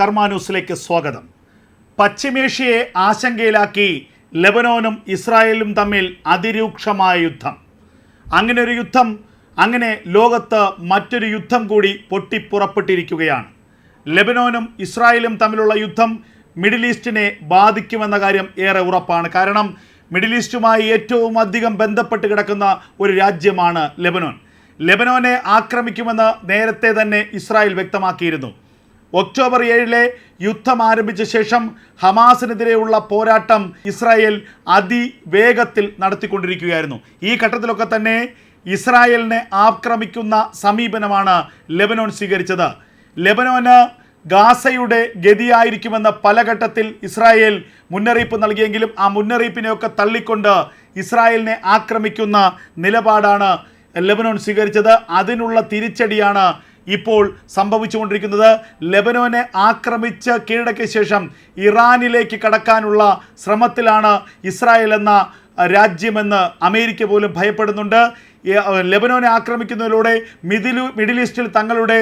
കർമാന്യൂസിലേക്ക് സ്വാഗതം. പശ്ചിമേഷ്യയെ ആശങ്കയിലാക്കി ലെബനോനും ഇസ്രായേലും തമ്മിൽ അതിരൂക്ഷമായ യുദ്ധം. അങ്ങനെ ഒരു യുദ്ധം അങ്ങനെ ലോകത്ത് മറ്റൊരു യുദ്ധം കൂടി പൊട്ടിപ്പുറപ്പെട്ടിരിക്കുകയാണ്. ലെബനോനും ഇസ്രായേലും തമ്മിലുള്ള യുദ്ധം മിഡിൽ ഈസ്റ്റിനെ ബാധിക്കുമെന്ന കാര്യം ഏറെ ഉറപ്പാണ്. കാരണം മിഡിൽ ഈസ്റ്റുമായി ഏറ്റവും അധികം ബന്ധപ്പെട്ട് കിടക്കുന്ന ഒരു രാജ്യമാണ് ലെബനോൻ. ലെബനോനെ ആക്രമിക്കുമെന്ന് നേരത്തെ തന്നെ ഇസ്രായേൽ വ്യക്തമാക്കിയിരുന്നു. ഒക്ടോബർ ഏഴിലെ യുദ്ധം ആരംഭിച്ച ശേഷം ഹമാസിനെതിരെയുള്ള പോരാട്ടം ഇസ്രായേൽ അതിവേഗത്തിൽ നടത്തിക്കൊണ്ടിരിക്കുകയായിരുന്നു. ഈ ഘട്ടത്തിലൊക്കെ തന്നെ ഇസ്രായേലിനെ ആക്രമിക്കുന്ന സമീപനമാണ് ലെബനോൻ സ്വീകരിച്ചത്. ലെബനോന് ഗാസയുടെ ഗതിയായിരിക്കുമെന്ന് പല ഘട്ടത്തിൽ ഇസ്രായേൽ മുന്നറിയിപ്പ് നൽകിയെങ്കിലും ആ മുന്നറിയിപ്പിനെയൊക്കെ തള്ളിക്കൊണ്ട് ഇസ്രായേലിനെ ആക്രമിക്കുന്ന നിലപാടാണ് ലെബനോൺ സ്വീകരിച്ചത്. അതിനുള്ള തിരിച്ചടിയാണ് ഇപ്പോൾ സംഭവിച്ചുകൊണ്ടിരിക്കുന്നത് ലെബനോനെ ആക്രമിച്ച് കീഴടക്കിയ ശേഷം ഇറാനിലേക്ക് കടക്കാനുള്ള ശ്രമത്തിലാണ് ഇസ്രായേൽ എന്ന രാജ്യമെന്ന് അമേരിക്ക പോലും ഭയപ്പെടുന്നുണ്ട്. ലെബനോനെ ആക്രമിക്കുന്നതിലൂടെ മിഡിലു മിഡിൽ ഈസ്റ്റിൽ തങ്ങളുടെ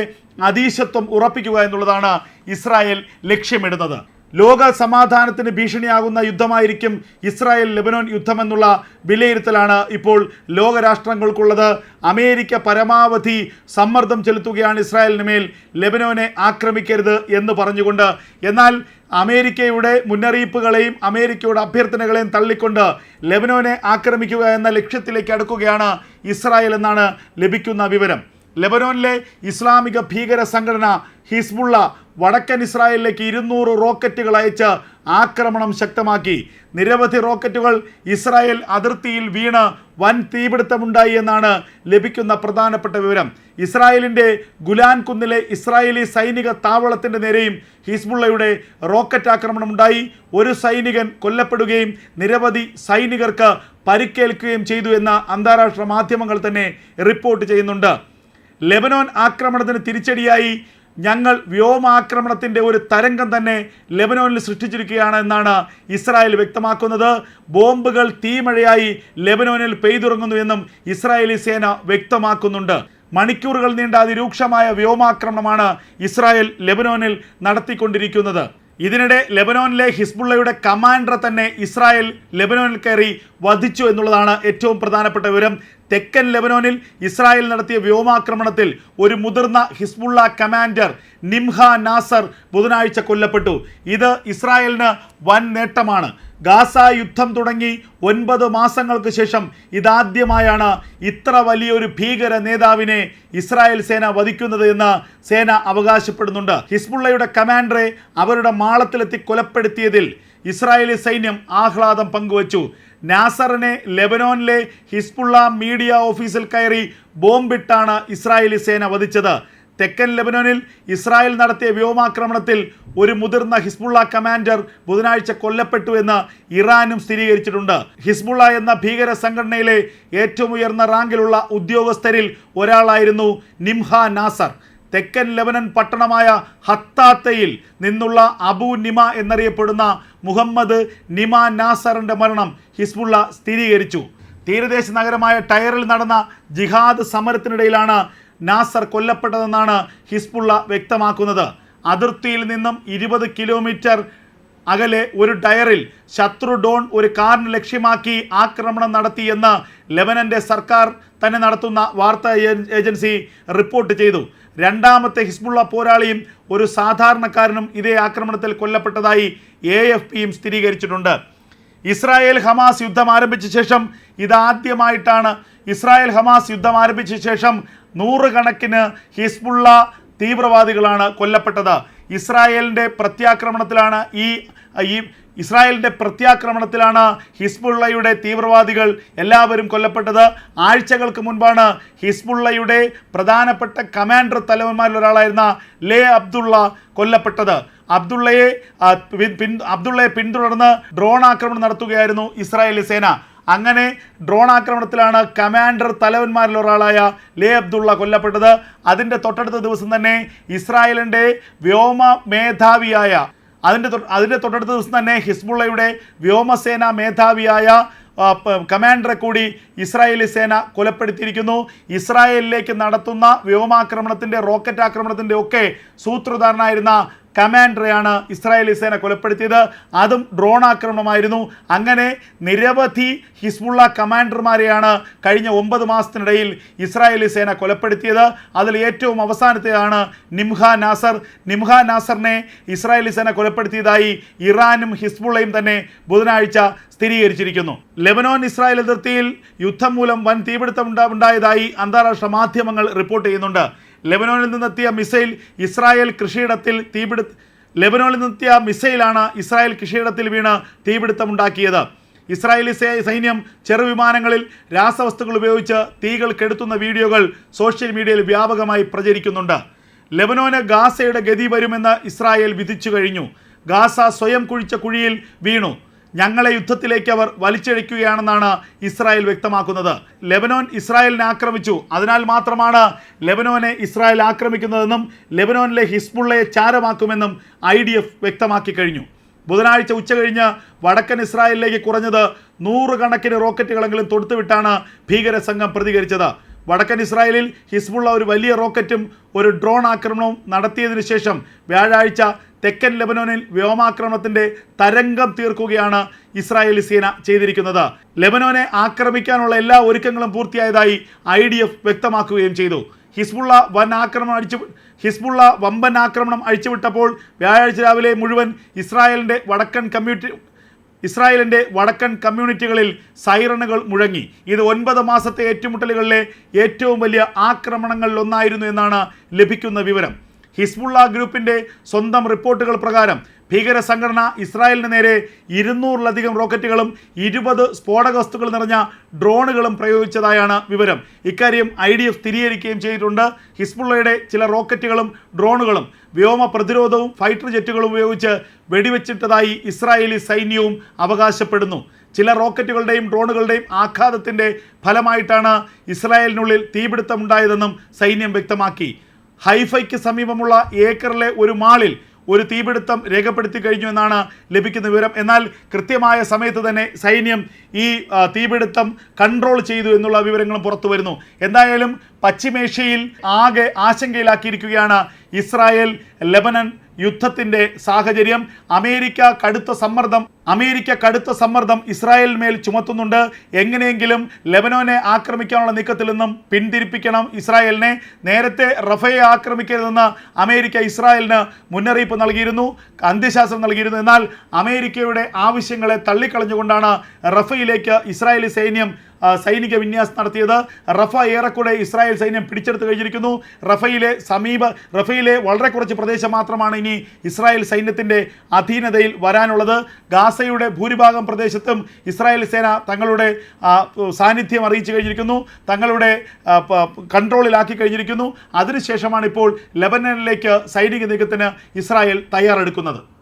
അതീശത്വം ഉറപ്പിക്കുക എന്നുള്ളതാണ് ഇസ്രായേൽ ലക്ഷ്യമിടുന്നത്. ലോക സമാധാനത്തിന് ഭീഷണിയാകുന്ന യുദ്ധമായിരിക്കും ഇസ്രായേൽ ലെബനോൻ യുദ്ധമെന്നുള്ള വിലയിരുത്തലാണ് ഇപ്പോൾ ലോകരാഷ്ട്രങ്ങൾക്കുള്ളത്. അമേരിക്ക പരമാവധി സമ്മർദ്ദം ചെലുത്തുകയാണ് ഇസ്രായേലിന് മേൽ. ലെബനോനെ ആക്രമിക്കരുത് എന്ന് പറഞ്ഞുകൊണ്ട് എന്നാൽ അമേരിക്കയുടെ മുന്നറിയിപ്പുകളെയും അമേരിക്കയുടെ അഭ്യർത്ഥനകളെയും തള്ളിക്കൊണ്ട് ലെബനോനെ ആക്രമിക്കുക എന്ന ലക്ഷ്യത്തിലേക്ക് അടുക്കുകയാണ് ഇസ്രായേൽ എന്നാണ് ലഭിക്കുന്ന വിവരം. ലെബനോനിലെ ഇസ്ലാമിക ഭീകര സംഘടന ഹിസ്ബുള്ള വടക്കൻ ഇസ്രായേലിലേക്ക് ഇരുന്നൂറ് റോക്കറ്റുകൾ അയച്ച് ആക്രമണം ശക്തമാക്കി. നിരവധി റോക്കറ്റുകൾ ഇസ്രായേൽ അതിർത്തിയിൽ വീണ് വൻ തീപിടുത്തമുണ്ടായി എന്നാണ് ലഭിക്കുന്ന പ്രധാനപ്പെട്ട വിവരം. ഇസ്രായേലിന്റെ ഗുലാൻ കുന്നിലെ ഇസ്രായേലി സൈനിക താവളത്തിന്റെ നേരെയും ഹിസ്ബുള്ളയുടെ റോക്കറ്റ് ആക്രമണം ഉണ്ടായി ഒരു സൈനികൻ കൊല്ലപ്പെടുകയും നിരവധി സൈനികർക്ക് പരിക്കേൽക്കുകയും ചെയ്തു എന്ന് അന്താരാഷ്ട്ര മാധ്യമങ്ങൾ തന്നെ റിപ്പോർട്ട് ചെയ്യുന്നുണ്ട്. ലെബനോൻ ആക്രമണത്തിന് തിരിച്ചടിയായി ഞങ്ങൾ വ്യോമാക്രമണത്തിന്റെ ഒരു തരംഗം തന്നെ ലെബനോനിൽ സൃഷ്ടിച്ചിരിക്കുകയാണ് എന്നാണ് ഇസ്രായേൽ വ്യക്തമാക്കുന്നത്. ബോംബുകൾ തീമഴയായി ലെബനോനിൽ പെയ്തുറങ്ങുന്നു എന്നും ഇസ്രായേലി സേന വ്യക്തമാക്കുന്നുണ്ട്. മണിക്കൂറുകൾ നീണ്ട അതിരൂക്ഷമായ വ്യോമാക്രമണമാണ് ഇസ്രായേൽ ലെബനോനിൽ നടത്തിക്കൊണ്ടിരിക്കുന്നത്. ഇതിനിടെ ലെബനോനിലെ ഹിസ്ബുള്ളയുടെ കമാൻഡറെ തന്നെ ഇസ്രായേൽ ലെബനോനിൽ കയറി വധിച്ചു എന്നുള്ളതാണ് ഏറ്റവും പ്രധാനപ്പെട്ട വിവരം. തെക്കൻ ലെബനോനിൽ ഇസ്രായേൽ നടത്തിയ വ്യോമാക്രമണത്തിൽ ഒരു മുതിർന്ന ഹിസ്ബുള്ള കമാൻഡർ നിംഹ നാസർ ബുധനാഴ്ച കൊല്ലപ്പെട്ടു. ഇത് ഇസ്രായേലിന് വൻ നേട്ടമാണ്. ഗാസ യുദ്ധം തുടങ്ങി ഒൻപത് മാസങ്ങൾക്ക് ശേഷം ഇതാദ്യമായാണ് ഇത്ര വലിയൊരു ഭീകര നേതാവിനെ ഇസ്രായേൽ സേന വധിക്കുന്നത് എന്ന് സേന അവകാശപ്പെടുന്നുണ്ട്. ഹിസ്ബുള്ളയുടെ കമാൻഡറെ അവരുടെ മാളത്തിലെത്തി കൊലപ്പെടുത്തിയതിൽ ഇസ്രായേലി സൈന്യം ആഹ്ലാദം പങ്കുവച്ചു. നാസറിനെ ലെബനോനിലെ ഹിസ്ബുള്ള മീഡിയ ഓഫീസിൽ കയറി ബോംബിട്ടാണ് ഇസ്രായേലി സേന വധിച്ചത്. തെക്കൻ ലെബനോനിൽ ഇസ്രായേൽ നടത്തിയ വ്യോമാക്രമണത്തിൽ ഒരു മുതിർന്ന ഹിസ്ബുള്ള കമാൻഡർ ബുധനാഴ്ച കൊല്ലപ്പെട്ടു എന്ന് ഇറാനും സ്ഥിരീകരിച്ചിട്ടുണ്ട്. ഹിസ്ബുള്ള എന്ന ഭീകര സംഘടനയിലെ ഏറ്റവും ഉയർന്ന റാങ്കിലുള്ള ഉദ്യോഗസ്ഥരിൽ ഒരാളായിരുന്നു നിംഹ നാസർ. തെക്കൻ ലെബനൻ പട്ടണമായ ഹത്താത്തയിൽ നിന്നുള്ള അബു നിമ എന്നറിയപ്പെടുന്ന മുഹമ്മദ് നിമ നാസറിന്റെ മരണം ഹിസ്ബുള്ള സ്ഥിരീകരിച്ചു. തീരദേശ നഗരമായ ടയറിൽ നടന്ന ജിഹാദ് സമരത്തിനിടയിലാണ് നാസർ കൊല്ലപ്പെട്ടതെന്നാണ് ഹിസ്ബുള്ള വ്യക്തമാക്കുന്നത്. അതിർത്തിയിൽ നിന്നും ഇരുപത് കിലോമീറ്റർ അകലെ ഒരു ഡയറിൽ ശത്രു ഡോൺ ഒരു കാറിന് ലക്ഷ്യമാക്കി ആക്രമണം നടത്തിയെന്ന് ലെബനന്റെ സർക്കാർ തന്നെ നടത്തുന്ന വാർത്താ ഏജൻസി റിപ്പോർട്ട് ചെയ്തു. രണ്ടാമത്തെ ഹിസ്ബുള്ള പോരാളിയും ഒരു സാധാരണക്കാരനും ഇതേ ആക്രമണത്തിൽ കൊല്ലപ്പെട്ടതായി എ എഫ് പിയും സ്ഥിരീകരിച്ചിട്ടുണ്ട്. ഇസ്രായേൽ ഹമാസ് യുദ്ധം ആരംഭിച്ച ശേഷം ഇതാദ്യമായിട്ടാണ് ഇസ്രായേൽ ഹമാസ് യുദ്ധം ആരംഭിച്ച ശേഷം നൂറുകണക്കിന് ഹിസ്ബുള്ള തീവ്രവാദികളാണ് കൊല്ലപ്പെട്ടത്. ഇസ്രായേലിന്റെ പ്രത്യാക്രമണത്തിലാണ് ഈ ഈ ഇസ്രായേലിന്റെ പ്രത്യാക്രമണത്തിലാണ് ഹിസ്ബുള്ളയുടെ തീവ്രവാദികൾ എല്ലാവരും കൊല്ലപ്പെട്ടത്. ആഴ്ചകൾക്ക് മുൻപാണ് ഹിസ്ബുള്ളയുടെ പ്രധാനപ്പെട്ട കമാൻഡർ തലവന്മാരിൽ ഒരാളായിരുന്ന ലേ അബ്ദുള്ള കൊല്ലപ്പെട്ടത്. അബ്ദുള്ളയെ പിൻ- അബ്ദുള്ളയെ പിന്തുടർന്ന് ഡ്രോൺ ആക്രമണം നടത്തുകയായിരുന്നു ഇസ്രായേലി സേന. അങ്ങനെ ഡ്രോൺ ആക്രമണത്തിലാണ് കമാൻഡർ തലവന്മാരിൽ ഒരാളായ ലേ അബ്ദുള്ള കൊല്ലപ്പെട്ടത്. അതിന്റെ തൊട്ടടുത്ത ദിവസം തന്നെ ഇസ്രായേലിന്റെ വ്യോമ മേധാവിയായ അതിന്റെ അതിന്റെ തൊട്ടടുത്ത ദിവസം തന്നെ ഹിസ്ബുള്ളയുടെ വ്യോമസേന മേധാവിയായ കമാൻഡറെ കൂടി ഇസ്രായേലി സേന കൊലപ്പെടുത്തിയിരിക്കുന്നു. ഇസ്രായേലിലേക്ക് നടത്തുന്ന വ്യോമാക്രമണത്തിന്റെ റോക്കറ്റ് ആക്രമണത്തിന്റെ ഒക്കെ സൂത്രധാരനായിരുന്ന കമാൻഡറെയാണ് ഇസ്രായേലി സേന കൊലപ്പെടുത്തിയത്. അതും ഡ്രോൺ ആക്രമണമായിരുന്നു. അങ്ങനെ നിരവധി ഹിസ്ബുള്ള കമാൻഡർമാരെയാണ് കഴിഞ്ഞ ഒമ്പത് മാസത്തിനിടയിൽ ഇസ്രായേലി സേന കൊലപ്പെടുത്തിയത്. അതിൽ ഏറ്റവും അവസാനത്തെയാണ് നിംഹ നാസർ. നിംഹ നാസറിനെ ഇസ്രായേലി സേന കൊലപ്പെടുത്തിയതായി ഇറാനും ഹിസ്ബുള്ളയും തന്നെ ബുധനാഴ്ച സ്ഥിരീകരിച്ചിരിക്കുന്നു. ലെബനോൻ ഇസ്രായേൽ അതിർത്തിയിൽ യുദ്ധം മൂലം വൻ തീപിടുത്തം ഉണ്ടായതായി അന്താരാഷ്ട്ര മാധ്യമങ്ങൾ റിപ്പോർട്ട് ചെയ്യുന്നുണ്ട്. ലെബനോനിൽ നിന്നെത്തിയ മിസൈൽ ഇസ്രായേൽ കൃഷിയിടത്തിൽ തീപിടു ലെബനോനിൽ നിന്നെത്തിയ മിസൈലാണ് ഇസ്രായേൽ കൃഷിയിടത്തിൽ വീണ് തീപിടുത്തമുണ്ടാക്കിയത്. ഇസ്രായേലി സൈന്യം ചെറുവിമാനങ്ങളിൽ രാസവസ്തുക്കൾ ഉപയോഗിച്ച് തീകൾ കെടുത്തുന്ന വീഡിയോകൾ സോഷ്യൽ മീഡിയയിൽ വ്യാപകമായി പ്രചരിക്കുന്നുണ്ട്. ലെബനോന് ഗാസയുടെ ഗതി വരുമെന്ന് ഇസ്രായേൽ വിധിച്ചു കഴിഞ്ഞു. ഗാസ സ്വയം കുഴിച്ച കുഴിയിൽ വീണു. ഞങ്ങളെ യുദ്ധത്തിലേക്ക് അവർ വലിച്ചഴിക്കുകയാണെന്നാണ് ഇസ്രായേൽ വ്യക്തമാക്കുന്നത്. ലെബനോൻ ഇസ്രായേലിനെ ആക്രമിച്ചു. അതിനാൽ മാത്രമാണ് ലെബനോനെ ഇസ്രായേൽ ആക്രമിക്കുന്നതെന്നും ലെബനോനിലെ ഹിസ്ബുള്ളയെ ചാരമാക്കുമെന്നും ഐ വ്യക്തമാക്കി കഴിഞ്ഞു. ബുധനാഴ്ച ഉച്ചകഴിഞ്ഞ് വടക്കൻ ഇസ്രായേലിലേക്ക് കുറഞ്ഞത് നൂറുകണക്കിന് റോക്കറ്റുകളെങ്കിലും തൊടുത്തുവിട്ടാണ് ഭീകര സംഘം പ്രതികരിച്ചത്. വടക്കൻ ഇസ്രായേലിൽ ഹിസ്ബുള്ള ഒരു വലിയ റോക്കറ്റും ഒരു ഡ്രോൺ ആക്രമണവും നടത്തിയതിനു ശേഷം വ്യാഴാഴ്ച തെക്കൻ ലെബനോനിൽ വ്യോമാക്രമണത്തിന്റെ തരംഗം തീർക്കുകയാണ് ഇസ്രായേലി സേന ചെയ്തിരിക്കുന്നത്. ലെബനോനെ ആക്രമിക്കാനുള്ള എല്ലാ ഒരുക്കങ്ങളും പൂർത്തിയായതായി ഐ വ്യക്തമാക്കുകയും ചെയ്തു. ഹിസ്ബുള്ള വൻ ആക്രമണം അടിച്ചു ഹിസ്ബുള്ള വമ്പൻ ആക്രമണം അഴിച്ചുവിട്ടപ്പോൾ വ്യാഴാഴ്ച രാവിലെ മുഴുവൻ ഇസ്രായേലിന്റെ വടക്കൻ കമ്മ്യൂണിറ്റി ഇസ്രായേലിന്റെ വടക്കൻ കമ്മ്യൂണിറ്റികളിൽ സൈറണുകൾ മുഴങ്ങി. ഇത് ഒൻപത് മാസത്തെ ഏറ്റുമുട്ടലുകളിലെ ഏറ്റവും വലിയ ആക്രമണങ്ങളിലൊന്നായിരുന്നു എന്നാണ് ലഭിക്കുന്ന വിവരം. ഹിസ്ബുള്ള ഗ്രൂപ്പിന്റെ സ്വന്തം റിപ്പോർട്ടുകൾ പ്രകാരം ഭീകര സംഘടന ഇസ്രായേലിന് നേരെ ഇരുന്നൂറിലധികം റോക്കറ്റുകളും ഇരുപത് സ്ഫോടക വസ്തുക്കൾ നിറഞ്ഞ ഡ്രോണുകളും പ്രയോഗിച്ചതായാണ് വിവരം. ഇക്കാര്യം ഐ ഡി എഫ് സ്ഥിരീകരിക്കുകയും ചെയ്തിട്ടുണ്ട്. ഹിസ്ബുള്ളയുടെ ചില റോക്കറ്റുകളും ഡ്രോണുകളും വ്യോമ പ്രതിരോധവും ഫൈറ്റർ ജെറ്റുകളും ഉപയോഗിച്ച് വെടിവെച്ചിട്ടതായി ഇസ്രായേലി സൈന്യവും അവകാശപ്പെടുന്നു. ചില റോക്കറ്റുകളുടെയും ഡ്രോണുകളുടെയും ആഘാതത്തിന്റെ ഫലമായിട്ടാണ് ഇസ്രായേലിനുള്ളിൽ തീപിടുത്തമുണ്ടായതെന്നും സൈന്യം വ്യക്തമാക്കി. ഹൈഫയ്ക്ക് സമീപമുള്ള ഏക്കറിലെ ഒരു മാളിൽ ഒരു തീപിടുത്തം രേഖപ്പെടുത്തി കഴിഞ്ഞു എന്നാണ് ലഭിക്കുന്ന വിവരം. എന്നാൽ കൃത്യമായ സമയത്ത് തന്നെ സൈന്യം ഈ തീപിടുത്തം കൺട്രോൾ ചെയ്തു എന്നുള്ള വിവരങ്ങളും പുറത്തു വരുന്നു. എന്തായാലും പശ്ചിമേഷ്യയിൽ ആകെ ആശങ്കയിലാക്കിയിരിക്കുകയാണ് ഇസ്രായേൽ ലെബനൻ യുദ്ധത്തിന്റെ സാഹചര്യം അമേരിക്ക കടുത്ത സമ്മർദ്ദം അമേരിക്ക കടുത്ത സമ്മർദ്ദം ഇസ്രായേൽ മേൽ ചുമത്തുന്നുണ്ട്. എങ്ങനെയെങ്കിലും ലെബനോനെ ആക്രമിക്കാനുള്ള നീക്കത്തിൽ നിന്നും പിന്തിരിപ്പിക്കണം ഇസ്രായേലിനെ. നേരത്തെ റഫയെ ആക്രമിക്കരുതെന്ന് അമേരിക്ക ഇസ്രായേലിന് മുന്നറിയിപ്പ് നൽകിയിരുന്നു അന്ത്യശാസ്ത്രം നൽകിയിരുന്നു. എന്നാൽ അമേരിക്കയുടെ ആവശ്യങ്ങളെ തള്ളിക്കളഞ്ഞുകൊണ്ടാണ് റഫയിലേക്ക് ഇസ്രായേലി സൈന്യം സൈനിക വിന്യാസം നടത്തിയത് റഫ ഏറെക്കുറെ ഇസ്രായേൽ സൈന്യം പിടിച്ചെടുത്ത് കഴിഞ്ഞിരിക്കുന്നു. റഫയിലെ സമീപ റഫയിലെ വളരെ കുറച്ച് പ്രദേശം മാത്രമാണ് ഇനി ഇസ്രായേൽ സൈന്യത്തിന്റെ അധീനതയിൽ വരാനുള്ളത്. ഗാസയുടെ ഭൂരിഭാഗം പ്രദേശത്തും ഇസ്രായേൽ സേന തങ്ങളുടെ സാന്നിധ്യം അറിയിച്ചു കഴിഞ്ഞിരിക്കുന്നു. തങ്ങളുടെ കൺട്രോളിലാക്കി കഴിഞ്ഞിരിക്കുന്നു. അതിനുശേഷമാണ് ഇപ്പോൾ ലെബനനിലേക്ക് സൈനിക നീക്കത്തിന് ഇസ്രായേൽ തയ്യാറെടുക്കുന്നത്.